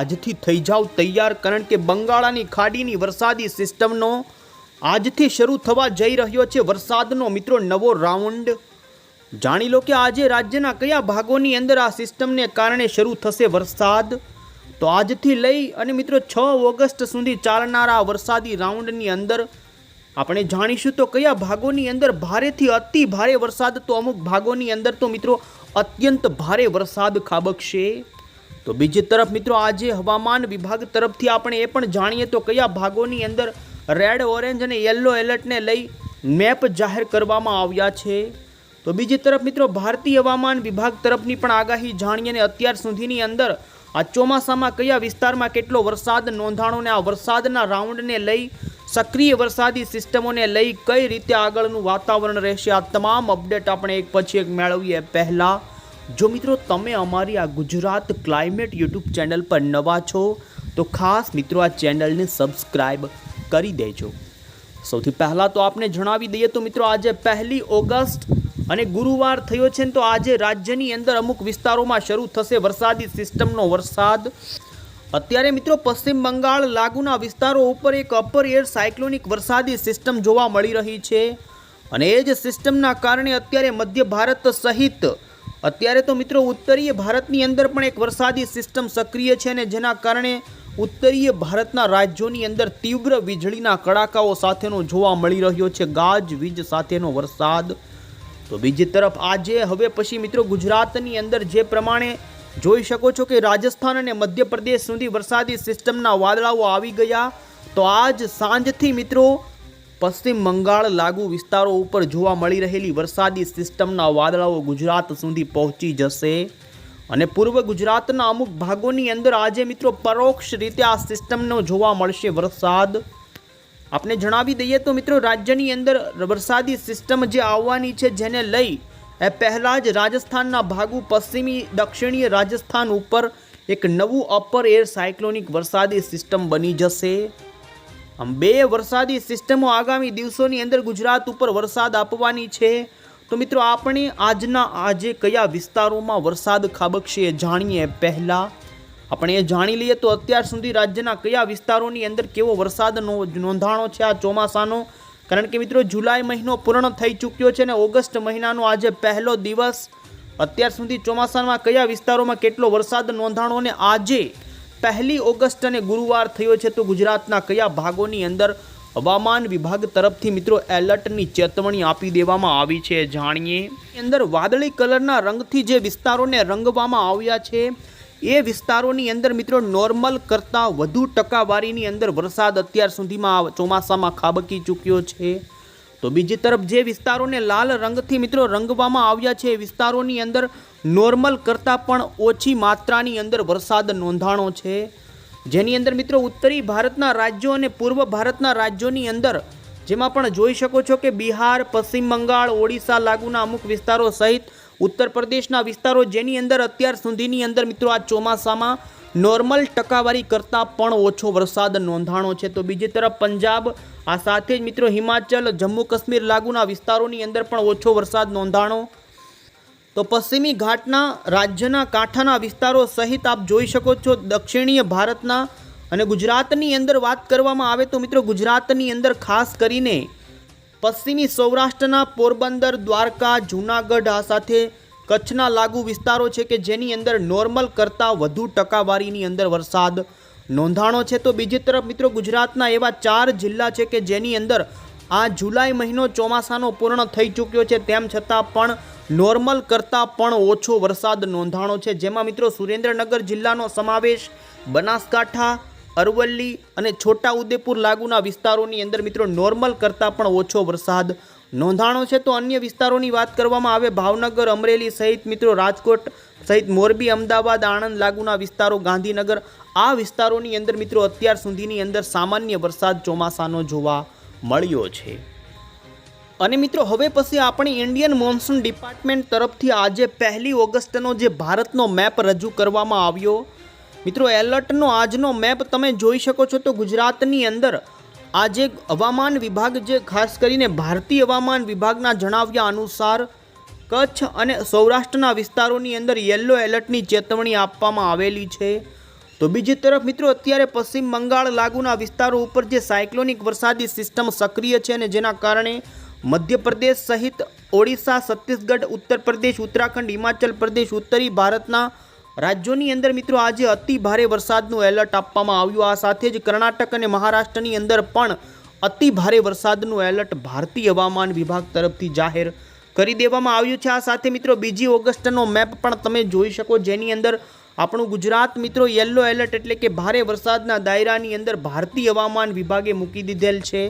આજથી થઈ જાવ તૈયાર કારણ કે બંગાળાની ખાડીની વરસાદી સિસ્ટમનો આજથી શરૂ થવા જઈ રહ્યો છે વરસાદનો. મિત્રો, નવો રાઉન્ડ. જાણી લો કે આજે રાજ્યના કયા ભાગોની અંદર આ સિસ્ટમને કારણે શરૂ થશે વરસાદ? તો આજથી લઈ અને મિત્રો, છ ઓગસ્ટ સુધી ચાલનારા વરસાદી રાઉન્ડની અંદર આપણે જાણીશું તો કયા ભાગોની અંદર ભારેથી અતિ ભારે વરસાદ, તો અમુક ભાગોની અંદર તો મિત્રો, અત્યંત ભારે વરસાદ ખાબકશે. તો બીજી તરફ મિત્રો આજે હવામાન વિભાગ તરફથી આપણે એ પણ જાણીએ તો કયા ભાગોની અંદર રેડ ઓરેન્જ અને યલો એલર્ટને લઈ મેપ જાહેર કરવામાં આવ્યા છે. તો બીજી તરફ મિત્રો ભારતીય હવામાન વિભાગ તરફની પણ આગાહી જાણીએ અને અત્યાર સુધીની અંદર આ ચોમાસામાં કયા વિસ્તારમાં કેટલો વરસાદ નોંધાણો ને આ વરસાદના રાઉન્ડને લઈ સક્રિય વરસાદી સિસ્ટમોને લઈ કઈ રીતે આગળનું વાતાવરણ રહેશે આ તમામ અપડેટ આપણે એક પછી એક મેળવીએ પહેલાં. જો મિત્રો તમે અમારી આ ગુજરાત ક્લાઇમેટ યુટ્યુબ ચેનલ પર નવા છો, તો ખાસ મિત્રો આ ચેનલને સબસ્ક્રાઈબ કરી દેજો. સૌથી પહેલાં તો આપને જણાવી દઈએ તો મિત્રો આજે પહેલી ઓગસ્ટ અને ગુરુવાર થયો છે તો આજે રાજ્યની અંદર અમુક વિસ્તારોમાં શરૂ થશે વરસાદી સિસ્ટમનો વરસાદ. અત્યારે મિત્રો પશ્ચિમ બંગાળ લાગુના વિસ્તારો ઉપર એક અપર એર સાયક્લોનિક વરસાદી સિસ્ટમ જોવા મળી રહી છે. અને એ જ સિસ્ટમના કારણે અત્યારે મધ્ય ભારત સહિત અત્યારે તો મિત્રો ઉત્તરીય ભારતની અંદર પણ એક વરસાદી સિસ્ટમ સક્રિય છે અને જેના કારણે ઉત્તરીય ભારતના રાજ્યોની અંદર તીવ્ર વીજળીના કડાકાઓ સાથેનો જોવા મળી રહ્યો છે. ગાજ વીજ સાથેનો વરસાદ. તો બીજી તરફ આજે હવે પછી મિત્રો ગુજરાતની અંદર જે પ્રમાણે જોઈ શકો છો કે રાજસ્થાન અને મધ્યપ્રદેશ સુધી વરસાદી સિસ્ટમના વાદળાઓ આવી ગયા. તો આજ સાંજથી મિત્રો પશ્ચિમ બંગાળ લાગુ વિસ્તારો ઉપર જોવા મળી રહેલી વરસાદી સિસ્ટમના વાદળાઓ ગુજરાત સુધી પહોંચી જશે. અને પૂર્વ ગુજરાતના અમુક ભાગોની અંદર આજે મિત્રો પરોક્ષ રીતે આ સિસ્ટમનો જોવા મળશે વરસાદ. આપણે જણાવી દઈએ તો મિત્રો રાજ્યની અંદર વરસાદી સિસ્ટમ જે આવવાની છે જેને લઈ એ પહેલાં જ રાજસ્થાનના ભાગો પશ્ચિમી દક્ષિણીય રાજસ્થાન ઉપર એક નવું અપર એર સાયક્લોનિક વરસાદી સિસ્ટમ બની જશે. બે વરસાદી સિસ્ટમો આગામી દિવસોની અંદર ગુજરાત ઉપર વરસાદ આપવાની છે. તો મિત્રો આપણે આજના આજે કયા વિસ્તારોમાં વરસાદ ખાબકશે એ જાણીએ પહેલાં. આપણે એ જાણી લઈએ તો અત્યાર સુધી રાજ્યના કયા વિસ્તારોની અંદર કેવો વરસાદ નોંધાણો છે આ ચોમાસાનો. કારણ કે મિત્રો જુલાઈ મહિનો પૂર્ણ થઈ ચૂક્યો છે અને ઓગસ્ટ મહિનાનો આજે પહેલો દિવસ. અત્યાર સુધી ચોમાસામાં કયા વિસ્તારોમાં કેટલો વરસાદ નોંધાણો અને આજે પહેલી ઓગસ્ટ અને ગુરુવાર થયો છે તો ગુજરાતના કયા ભાગોની અંદર હવામાન વિભાગ તરફથી મિત્રો એલર્ટની ચેતવણી આપી દેવામાં આવી છે? જાણીએ. અંદર વાદળી કલરના રંગથી જે વિસ્તારોને રંગવામાં આવ્યા છે, એ વિસ્તારોની અંદર મિત્રો નોર્મલ કરતાં વધુ ટકાવારીની અંદર વરસાદ અત્યાર સુધીમાં ચોમાસામાં ખાબકી ચૂક્યો છે. તો બીજી તરફ જે વિસ્તારોને લાલ રંગથી મિત્રો રંગવામાં આવ્યા છે, એ વિસ્તારોની અંદર નોર્મલ કરતાં પણ ઓછી માત્રાની અંદર વરસાદ નોંધાણો છે. જેની અંદર મિત્રો ઉત્તરી ભારતના રાજ્યો અને પૂર્વ ભારતના રાજ્યોની અંદર, જેમાં પણ જોઈ શકો છો કે બિહાર, પશ્ચિમ બંગાળ, ઓડિશા લાગુના અમુક વિસ્તારો સહિત ઉત્તર પ્રદેશના વિસ્તારો જેની અંદર અત્યાર સુધીની અંદર મિત્રો આ ચોમાસામાં નોર્મલ ટકાવારી કરતાં પણ ઓછો વરસાદ નોંધાણો છે. તો બીજી તરફ પંજાબ, આ સાથે જ મિત્રો હિમાચલ, જમ્મુ કાશ્મીર લાગુના વિસ્તારોની અંદર પણ ઓછો વરસાદ નોંધાણો. તો પશ્ચિમી ઘાટના રાજ્યના કાંઠાના વિસ્તારો સહિત આપ જોઈ શકો છો દક્ષિણીય ભારતના અને ગુજરાતની અંદર વાત કરવામાં આવે તો મિત્રો ગુજરાતની અંદર ખાસ કરીને પશ્ચિમી સૌરાષ્ટ્રના પોરબંદર, દ્વારકા, જૂનાગઢ, આ સાથે કચ્છના લાગુ વિસ્તારો છે કે જેની અંદર નોર્મલ કરતાં વધુ ટકાવારીની અંદર વરસાદ નોંધાણો છે. તો બીજી તરફ મિત્રો ગુજરાતના એવા ચાર જિલ્લા છે કે જેની અંદર આ જુલાઈ મહિનો ચોમાસાનો પૂર્ણ થઈ ચૂક્યો છે. તેમ છતાં પણ નોર્મલ કરતાં પણ ઓછો વરસાદ નોંધાણો છે. જેમાં મિત્રો સુરેન્દ્રનગર જિલ્લાનો સમાવેશ બનાસકાંઠા, અરવલ્લી અને છોટા ઉદેપુર લાગુના વિસ્તારોની અંદર મિત્રો નોર્મલ કરતાં પણ ઓછો વરસાદ નોંધાણો છે તો અન્ય વિસ્તારોની વાત કરવામાં આવે, ભાવનગર, અમરેલી સહિત મિત્રો રાજકોટ સહિત મોરબી, અમદાવાદ, આણંદ, લાગુના વિસ્તારો, ગાંધીનગર, આ વિસ્તારોની અંદર મિત્રો અત્યાર સુધીની અંદર સામાન્ય વરસાદ ચોમાસાનો જોવા મળ્યો છે. અને મિત્રો હવે પછી આપણે ઇન્ડિયન મોન્સૂન ડિપાર્ટમેન્ટ તરફથી આજે પહેલી ઓગસ્ટનો જે ભારતનો મેપ રજૂ કરવામાં આવ્યો. મિત્રો એલર્ટનો આજનો મેપ તમે જોઈ શકો છો તો ગુજરાતની અંદર આજે હવામાન વિભાગ જે ખાસ કરીને ભારતીય હવામાન વિભાગના જણાવ્યા અનુસાર કચ્છ અને સૌરાષ્ટ્રના વિસ્તારોની અંદર યલો એલર્ટની ચેતવણી આપવામાં આવેલી છે. તો બીજી તરફ મિત્રો, અત્યારે પશ્ચિમ બંગાળ લાગુના વિસ્તારો ઉપર જે સાયક્લોનિક વરસાદી સિસ્ટમ સક્રિય છે અને જેના કારણે મધ્યપ્રદેશ સહિત ઓડિશા, છત્તીસગઢ ઉત્તર પ્રદેશ ઉત્તરાખંડ, હિમાચલ પ્રદેશ, ઉત્તરી ભારતના રાજ્યોની અંદર મિત્રો આજે અતિ ભારે વરસાદનું એલર્ટ આપવામાં આવ્યું. આ સાથે જ કર્ણાટક અને મહારાષ્ટ્રની અંદર પણ અતિ ભારે વરસાદનું એલર્ટ ભારતીય હવામાન વિભાગ તરફથી જાહેર કરી દેવામાં આવ્યું છે. આ સાથે મિત્રો બીજી ઓગસ્ટનો મેપ પણ તમે જોઈ શકો જેની અંદર આપણું ગુજરાત મિત્રો યલો એલર્ટ એટલે કે ભારે વરસાદના દાયરાની અંદર ભારતીય હવામાન વિભાગે મૂકી દીધેલ છે.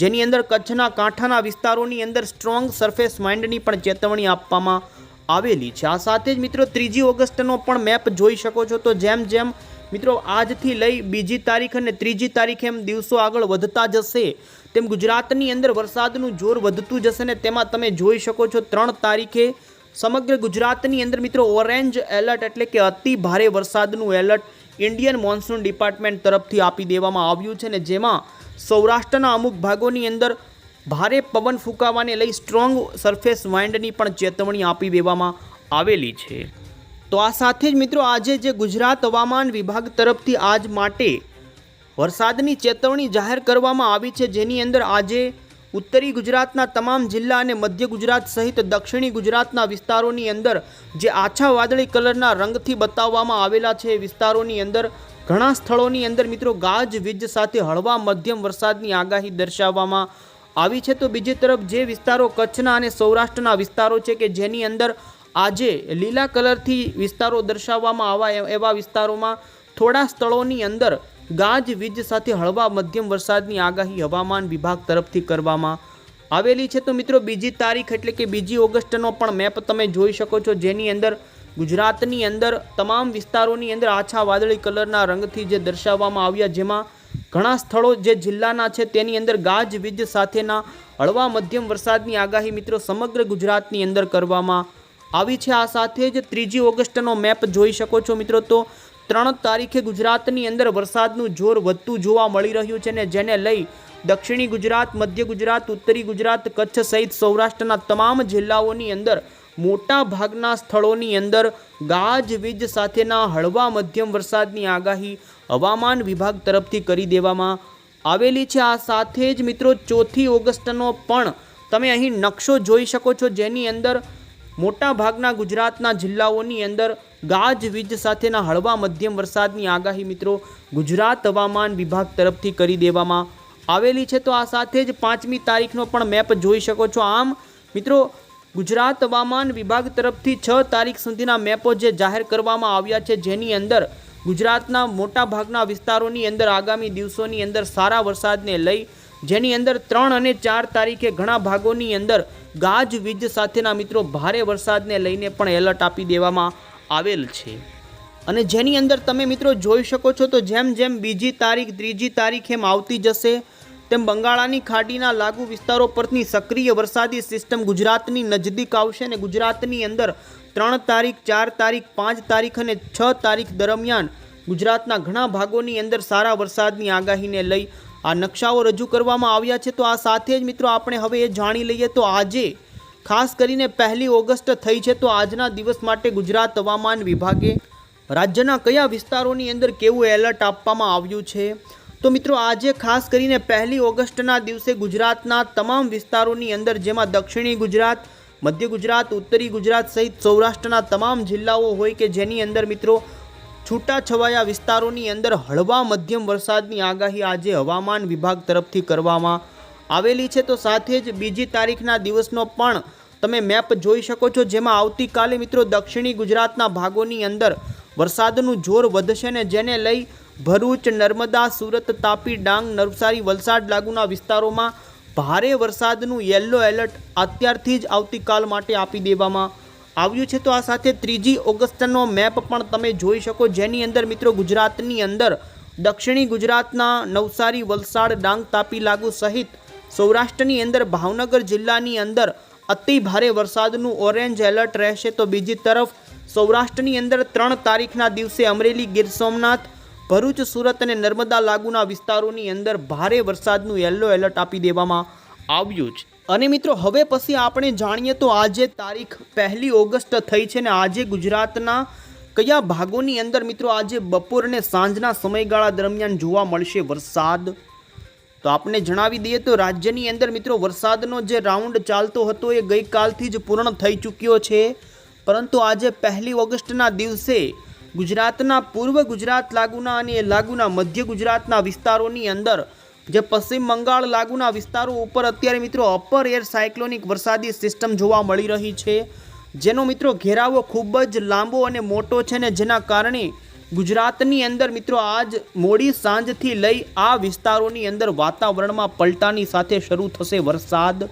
જેની અંદર કચ્છના કાંઠાના વિસ્તારોની અંદર સ્ટ્રોંગ સરફેસ માઇન્ડની પણ ચેતવણી આપવામાં આવેલી છે. આ સાથે જ મિત્રો ત્રીજી ઓગસ્ટનો પણ મેપ જોઈ શકો છો. તો જેમ જેમ મિત્રો આજથી લઈ બીજી તારીખ અને ત્રીજી તારીખ એમ દિવસો આગળ વધતા જશે, તેમ ગુજરાતની અંદર વરસાદનું જોર વધતું જશે ને તેમાં તમે જોઈ શકો છો ત્રણ તારીખે સમગ્ર ગુજરાતની અંદર મિત્રો ઓરેન્જ એલર્ટ એટલે કે અતિ ભારે વરસાદનું એલર્ટ ઇન્ડિયન મોન્સૂન ડિપાર્ટમેન્ટ તરફથી આપી દેવામાં આવ્યું છે ને જેમાં સૌરાષ્ટ્રના અમુક ભાગોની અંદર ભારે પવન ફૂંકાવાને લઈ સ્ટ્રોંગ સરફેસ વાઇન્ડની પણ ચેતવણી આપી દેવામાં આવેલી છે. તો આ સાથે જ મિત્રો આજે જે ગુજરાત હવામાન વિભાગ તરફથી આજ માટે વરસાદની ચેતવણી જાહેર કરવામાં આવી છે, જેની અંદર આજે ઉત્તરી ગુજરાતના તમામ જિલ્લા અને મધ્ય ગુજરાત સહિત દક્ષિણી ગુજરાતના વિસ્તારોની અંદર જે આછા વાદળી કલરના રંગથી બતાવવામાં આવેલા છે વિસ્તારોની અંદર ઘણા સ્થળોની અંદર મિત્રો ગાજ વીજ સાથે હળવા મધ્યમ વરસાદની આગાહી દર્શાવવામાં આવી છે તો બીજી તરફ જે વિસ્તારો કચ્છના અને સૌરાષ્ટ્રના વિસ્તારો છે કે જેની અંદર આજે લીલા કલરથી વિસ્તારો દર્શાવવામાં આવા એવા વિસ્તારોમાં થોડા સ્થળોની અંદર ગાજ, વીજ સાથે હળવા મધ્યમ વરસાદની આગાહી હવામાન વિભાગ તરફથી કરવામાં આવેલી છે. તો મિત્રો, બીજી તારીખ એટલે કે બીજી ઓગસ્ટનો પણ મેપ તમે જોઈ શકો છો, જેની અંદર ગુજરાતની અંદર તમામ વિસ્તારોની અંદર આછા વાદળી કલરના રંગથી જે દર્શાવવામાં આવ્યા, જેમાં ઘણા સ્થળો જે જિલ્લાના છે તેની અંદર ગાજવીજ સાથેના હળવા મધ્યમ વરસાદની આગાહી મિત્રો સમગ્ર ગુજરાતની અંદર કરવામાં આવી છે. આ સાથે જ ત્રીજી ઓગસ્ટનો મેપ જોઈ શકો છો મિત્રો તો ત્રણ તારીખે ગુજરાતની અંદર વરસાદનું જોર વધતું જોવા મળી રહ્યું છે ને જેને લઈ દક્ષિણી ગુજરાત, મધ્ય ગુજરાત, ઉત્તરી ગુજરાત, કચ્છ સહિત સૌરાષ્ટ્રના તમામ જિલ્લાઓની અંદર મોટા ભાગના સ્થળોની અંદર ગાજવીજ સાથેના હળવા મધ્યમ વરસાદની આગાહી હવામાન વિભાગ તરફથી કરી દેવામાં આવેલી છે. આ સાથે જ મિત્રો ચોથી ઓગસ્ટનો પણ તમે અહીં નકશો જોઈ શકો છો, જેની અંદર મોટા ભાગના ગુજરાતના જિલ્લાઓની અંદર ગાજવીજ સાથેના હળવા મધ્યમ વરસાદની આગાહી મિત્રો ગુજરાત હવામાન વિભાગ તરફથી કરી દેવામાં આવેલી છે. તો આ સાથે જ પાંચમી તારીખનો પણ મેપ જોઈ શકો છો. આમ મિત્રો ગુજરાત હવામાન વિભાગ તરફથી છ તારીખ સુધીના મેપો જે જાહેર કરવામાં આવ્યા છે, જેની અંદર ગુજરાતના મોટા ભાગના વિસ્તારોની અંદર આગામી દિવસોની અંદર સારા વરસાદને લઈ, જેની અંદર ત્રણ અને ચાર તારીખે ઘણા ભાગોની અંદર ગાજવીજ સાથેના મિત્રો ભારે વરસાદને લઈને પણ એલર્ટ આપી દેવામાં આવેલ છે. અને જેની અંદર તમે મિત્રો જોઈ શકો છો તો જેમ જેમ બીજી તારીખ, ત્રીજી તારીખ એમ આવતી જશે, તેમ બંગાળાની ખાડીના લાગુ વિસ્તારો પરથી સક્રિય વરસાદી સિસ્ટમ ગુજરાતની નજદીક આવશે અને ગુજરાતની અંદર ત્રણ તારીખ, ચાર તારીખ, પાંચ તારીખ અને છ તારીખ દરમિયાન ગુજરાતના ઘણા ભાગોની અંદર સારા વરસાદની આગાહીને લઈ આ નકશાઓ રજૂ કરવામાં આવ્યા છે. તો આ સાથે જ મિત્રો આપણે હવે એ જાણી લઈએ તો આજે ખાસ કરીને પહેલી ઓગસ્ટ થઈ છે. તો આજના દિવસ માટે ગુજરાત હવામાન વિભાગે રાજ્યના કયા વિસ્તારોની અંદર કેવું એલર્ટ આપવામાં આવ્યું છે? તો મિત્રો આજે ખાસ કરીને પહેલી ઓગસ્ટના દિવસે ગુજરાતના તમામ વિસ્તારોની અંદર, જેમાં દક્ષિણી ગુજરાત મધ્ય ગુજરાત, ઉત્તરી ગુજરાત સહિત સૌરાષ્ટ્રના તમામ જિલ્લાઓ હોય કે જેની અંદર મિત્રો છૂટાછવાયા વિસ્તારોની અંદર હળવા મધ્યમ વરસાદની આગાહી આજે હવામાન વિભાગ તરફથી કરવામાં આવેલી છે. તો સાથે જ બીજી તારીખના દિવસનો પણ તમે મેપ જોઈ શકો છો, જેમાં આવતીકાલે મિત્રો દક્ષિણી ગુજરાતના ભાગોની અંદર વરસાદનું જોર વધશે ને જેને લઈ ભરૂચ, નર્મદા, સુરત, તાપી, ડાંગ, નવસારી, વલસાડ લાગુના વિસ્તારોમાં ભારે વરસાદનું યલો એલર્ટ અત્યારથી જ આવતીકાલ માટે આપી દેવામાં આવ્યું છે. તો આ સાથે ત્રીજી ઓગસ્ટનો મેપ પણ તમે જોઈ શકો. જેની અંદર મિત્રો ગુજરાતની અંદર દક્ષિણી ગુજરાતના નવસારી, વલસાડ, ડાંગ, તાપી, લાગુ સહિત સૌરાષ્ટ્રની અંદર ભાવનગર જિલ્લાની અંદર અતિ ભારે વરસાદનું ઓરેન્જ એલર્ટ રહેશે. તો બીજી તરફ સૌરાષ્ટ્રની અંદર ત્રણ તારીખના દિવસે અમરેલી ગીર સોમનાથ ભરૂચ, સુરત અને નર્મદા લાગુના વિસ્તારોની અંદર ભારે વરસાદનું યલો એલર્ટ આપી દેવામાં આવ્યું છે. અને મિત્રો, હવે પછી આપણે જાણીએ તો આજે તારીખ પહેલી ઓગસ્ટ થઈ છે ને આજે ગુજરાતના કયા ભાગોની અંદર મિત્રો આજે બપોર અને સાંજના સમયગાળા દરમિયાન જોવા મળશે વરસાદ? તો આપણે જણાવી દઈએ તો રાજ્યની અંદર મિત્રો વરસાદનો જે રાઉન્ડ ચાલતો હતો એ ગઈકાલથી જ પૂર્ણ થઈ ચૂક્યો છે. પરંતુ આજે પહેલી ઓગસ્ટના દિવસે ગુજરાતના પૂર્વ ગુજરાત લાગુના અને લાગુના મધ્ય ગુજરાતના વિસ્તારોની અંદર જે પશ્ચિમ બંગાળ લાગુના વિસ્તારો ઉપર અત્યારે મિત્રો અપર એર સાયક્લોનિક વરસાદી સિસ્ટમ જોવા મળી રહી છે. જેનો મિત્રો ઘેરાવો ખૂબ જ લાંબો અને મોટો છે ને જેના કારણે ગુજરાતની અંદર મિત્રો આજ મોડી સાંજથી લઈ આ વિસ્તારોની અંદર વાતાવરણમાં પલટાની સાથે શરૂ થશે વરસાદ.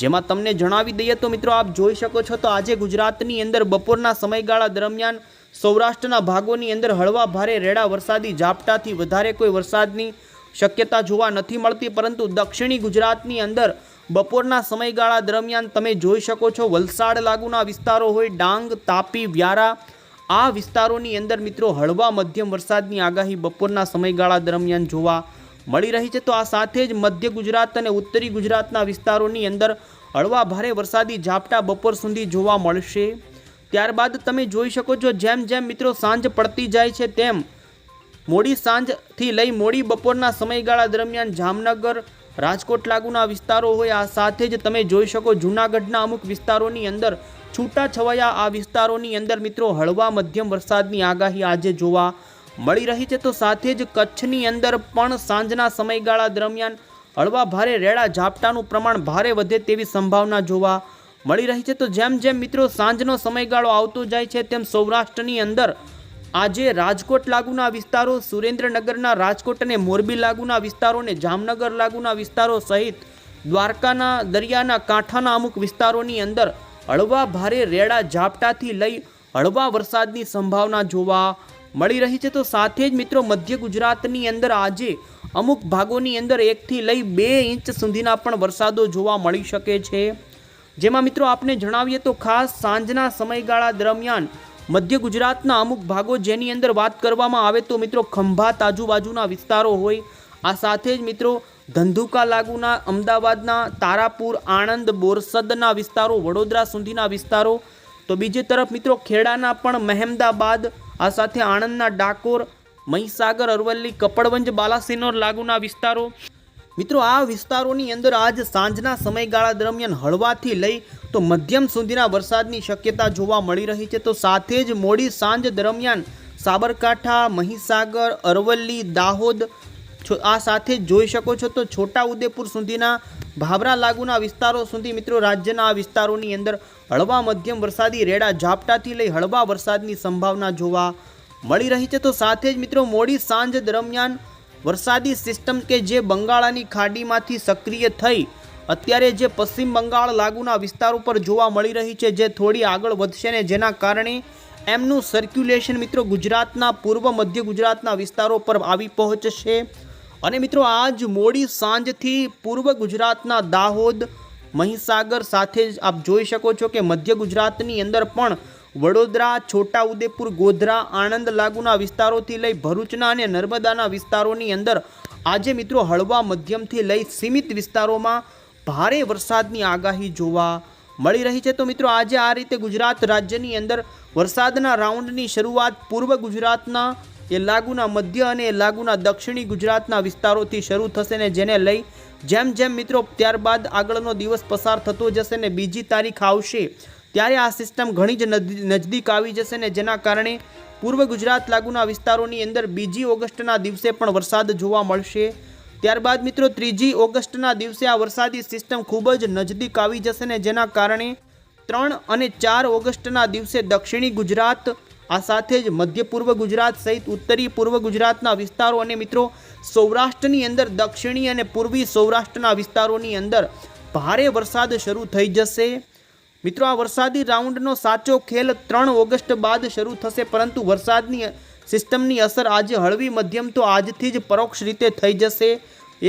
જેમાં તમને જણાવી દઈએ તો મિત્રો આપ જોઈ શકો છો તો આજે ગુજરાતની અંદર બપોરના સમયગાળા દરમિયાન સૌરાષ્ટ્રના ભાગોની અંદર હળવા ભારે રેડા વરસાદી ઝાપટાથી વધારે કોઈ વરસાદની શક્યતા જોવા નથી મળતી, પરંતુ દક્ષિણી ગુજરાતની અંદર બપોરના સમયગાળા દરમિયાન તમે જોઈ શકો છો વલસાડ લાગુના વિસ્તારો હોય, ડાંગ, તાપી, વ્યારા, આ વિસ્તારોની અંદર મિત્રો હળવા મધ્યમ વરસાદની આગાહી બપોરના સમયગાળા દરમિયાન જોવા મળી રહી છે. તો આ સાથે જ મધ્ય ગુજરાત અને ઉત્તરી ગુજરાતના વિસ્તારોની અંદર હળવા ભારે વરસાદી ઝાપટા બપોર સુધી જોવા મળશે. ત્યારબાદ તમે જોઈ શકો છો, જેમ જેમ મિત્રો સાંજ પડતી જાય છે તેમ મોડી સાંજથી લઈ મોડી બપોરના સમયગાળા દરમિયાન જામનગર, રાજકોટ લાગુના વિસ્તારો હોય. આ સાથે જ તમે જોઈ શકો જૂનાગઢના અમુક વિસ્તારોની અંદર છૂટા છવાયા આ વિસ્તારોની અંદર મિત્રો હળવા મધ્યમ વરસાદની આગાહી આજે જોવા મળી રહી છે. તો સાથે જ કચ્છની અંદર પણ સાંજના સમયગાળા દરમિયાન હળવા ભારે રેડા ઝાપટાનું પ્રમાણ ભારે વધે તેવી સંભાવના જોવા મળી રહી છે. તો જેમ જેમ મિત્રો સાંજનો સમયગાળો આવતો જાય છે, તેમ સૌરાષ્ટ્રની અંદર આજે રાજકોટ લાગુના વિસ્તારો, સુરેન્દ્રનગરના રાજકોટ અને મોરબી લાગુના વિસ્તારો અને જામનગર લાગુના વિસ્તારો સહિત દ્વારકાના, દરિયાના કાંઠાના અમુક વિસ્તારોની અંદર હળવા ભારે રેડા ઝાપટાથી લઈ હળવા વરસાદની સંભાવના જોવા મળી રહી છે. તો સાથે જ મિત્રો મધ્ય ગુજરાતની અંદર આજે અમુક ભાગોની અંદર એકથી લઈ બે ઇંચ સુધીના પણ વરસાદો જોવા મળી શકે છે. જેમાં મિત્રો આપને જણાવીએ તો ખાસ સાંજના સમયગાળા દરમિયાન મધ્ય ગુજરાતના અમુક ભાગો જેની અંદર વાત કરવામાં આવે તો મિત્રો ખંભાત આજુબાજુના વિસ્તારો હોય. આ સાથે જ મિત્રો ધંધુકા લાગુના અમદાવાદના તારાપુર, આણંદ, બોરસદના વિસ્તારો, વડોદરા સુધીના વિસ્તારો. તો બીજી તરફ મિત્રો ખેડાના પણ મહેમદાબાદ, આ સાથે આણંદના ડાકોર, મહીસાગર, અરવલ્લી, કપડવંજ, બાલાસિનોર લાગુના વિસ્તારો. મિત્રો, આ વિસ્તારોની અંદર આજ સાંજના સમયગાળા દરમિયાન હળવાથી લઈ તો મધ્યમ સુધીના વરસાદની શક્યતા જોવા મળી રહી છે. તો સાથે જ મોડી સાંજ દરમિયાન સાબરકાંઠા, મહીસાગર, અરવલ્લી, દાહોદ આ સાથે જોઈ શકો છો. તો છોટા ઉદેપુર સુધીના ભાભરા લાગુના વિસ્તારો સુધી મિત્રો, રાજ્યના આ વિસ્તારોની અંદર હળવા મધ્યમ વરસાદી રેડા ઝાપટાથી લઈ હળવા વરસાદની સંભાવના જોવા મળી રહી છે. તો સાથે જ મિત્રો, મોડી સાંજ દરમિયાન વરસાદી સિસ્ટમ કે જે બંગાળાની ખાડીમાંથી સક્રિય થઈ, અત્યારે જે પશ્ચિમ બંગાળ લાગુના વિસ્તારો પર જોવા મળી રહી છે, જે થોડી આગળ વધશે ને જેના કારણે એમનું સર્ક્યુલેશન મિત્રો ગુજરાતના પૂર્વ મધ્ય ગુજરાતના વિસ્તારો પર આવી પહોંચશે. અને મિત્રો, આજ મોડી સાંજથી પૂર્વ ગુજરાતના દાહોદ, મહીસાગર સાથે જ આપ જોઈ શકો છો કે મધ્ય ગુજરાતની અંદર પણ વડોદરા છોટાઉદેપુર ગોધરા, આણંદ લાગુના વિસ્તારોથી લઈ ભરૂચના અને નર્મદાના વિસ્તારોની અંદર આજે મિત્રો હળવા મધ્યમથી લઈ સીમિત વિસ્તારોમાં ભારે વરસાદની આગાહી જોવા મળી રહી છે. તો મિત્રો આજે આ રીતે ગુજરાત રાજ્યની અંદર વરસાદના રાઉન્ડની શરૂઆત પૂર્વ ગુજરાતના, એ લાગુના મધ્ય અને લાગુના દક્ષિણી ગુજરાતના વિસ્તારોથી શરૂ થશે ને જેને લઈ જેમ જેમ મિત્રો ત્યારબાદ આગળનો દિવસ પસાર થતો જશે ને બીજી તારીખ આવશે. ત્યારે આ સિસ્ટમ ઘણી જ નજ- નજદીક આવી જશે ને જેના કારણે પૂર્વ ગુજરાત લાગુના વિસ્તારોની અંદર બીજી ઓગસ્ટના દિવસે પણ વરસાદ જોવા મળશે. ત્યારબાદ મિત્રો, ત્રીજી ઓગસ્ટના દિવસે આ વરસાદી સિસ્ટમ ખૂબ જ નજદીક આવી જશે ને જેના કારણે ત્રણ અને ચાર ઓગસ્ટના દિવસે દક્ષિણી ગુજરાત, આ સાથે જ મધ્ય પૂર્વ ગુજરાત સહિત ઉત્તરી પૂર્વ ગુજરાતના વિસ્તારો અને મિત્રો, સૌરાષ્ટ્રની અંદર દક્ષિણી અને પૂર્વી સૌરાષ્ટ્રના વિસ્તારોની અંદર ભારે વરસાદ શરૂ થઈ જશે. મિત્રો, આ વરસાદી રાઉન્ડનો સાચો ખેલ ત્રણ ઓગસ્ટ બાદ શરૂ થશે, પરંતુ વરસાદની સિસ્ટમની અસર આજે હળવી મધ્યમ તો આજથી જ પરોક્ષ રીતે થઈ જશે.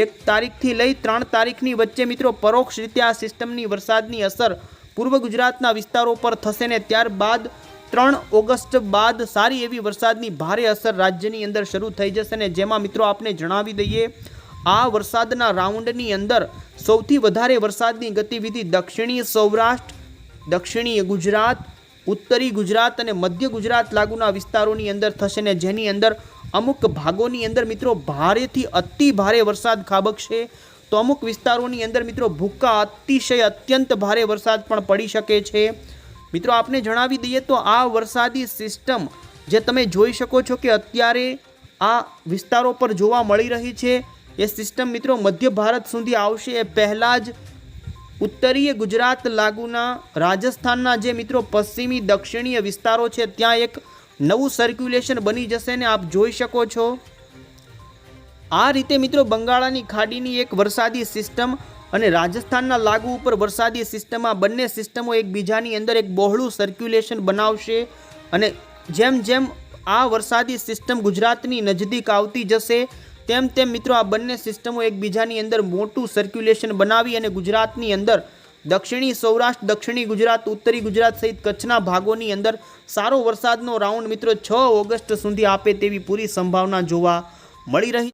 એક તારીખથી લઈ ત્રણ તારીખની વચ્ચે મિત્રો, પરોક્ષ રીતે આ સિસ્ટમની વરસાદની અસર પૂર્વ ગુજરાતના વિસ્તારો પર થશે ને ત્યારબાદ ત્રણ ઓગસ્ટ બાદ સારી એવી વરસાદની ભારે અસર રાજ્યની અંદર શરૂ થઈ જશે ને જેમાં મિત્રો આપને જણાવી દઈએ, આ વરસાદના રાઉન્ડની અંદર સૌથી વધારે વરસાદની ગતિવિધિ દક્ષિણી સૌરાષ્ટ્ર દક્ષિણીય ગુજરાત, ઉત્તરી ગુજરાત અને મધ્ય ગુજરાત લાગુના વિસ્તારોની અંદર થશે ને જેની અંદર અમુક ભાગોની અંદર મિત્રો ભારેથી અતિ ભારે વરસાદ ખાબકશે. તો અમુક વિસ્તારોની અંદર મિત્રો ભૂક્કા અતિશય અત્યંત ભારે વરસાદ પણ પડી શકે છે. મિત્રો આપને જણાવી દઈએ તો આ વરસાદી સિસ્ટમ જે તમે જોઈ શકો છો કે અત્યારે આ વિસ્તારો પર જોવા મળી રહી છે, એ સિસ્ટમ મિત્રો મધ્ય ભારત સુધી આવશે. એ પહેલાં જ ઉત્તરીય ગુજરાત લાગુના રાજસ્થાનના જે મિત્રો પશ્ચિમી, દક્ષિણીય વિસ્તારો છે, ત્યાં એક નવું સર્ક્યુલેશન બની જશે ને આપ જોઈ શકો છો. આ રીતે મિત્રો બંગાળાની ખાડીની એક વરસાદી સિસ્ટમ અને રાજસ્થાનના લાગુ ઉપર વરસાદી સિસ્ટમ આ બંને સિસ્ટમો એકબીજાની અંદર એક બહોળું સર્ક્યુલેશન બનાવશે અને જેમ જેમ આ વરસાદી સિસ્ટમ ગુજરાતની નજદીક આવતી જશે તેમ તેમ મિત્રો આ બંને સિસ્ટમો એકબીજાની અંદર મોટું સર્ક્યુલેશન બનાવી અને ગુજરાતની અંદર દક્ષિણી સૌરાષ્ટ્ર, દક્ષિણી ગુજરાત, ઉત્તરી ગુજરાત સહિત કચ્છના ભાગોની અંદર સારો વરસાદનો રાઉન્ડ મિત્રો છ ઓગસ્ટ સુધી આપે તેવી પૂરી સંભાવના જોવા મળી રહી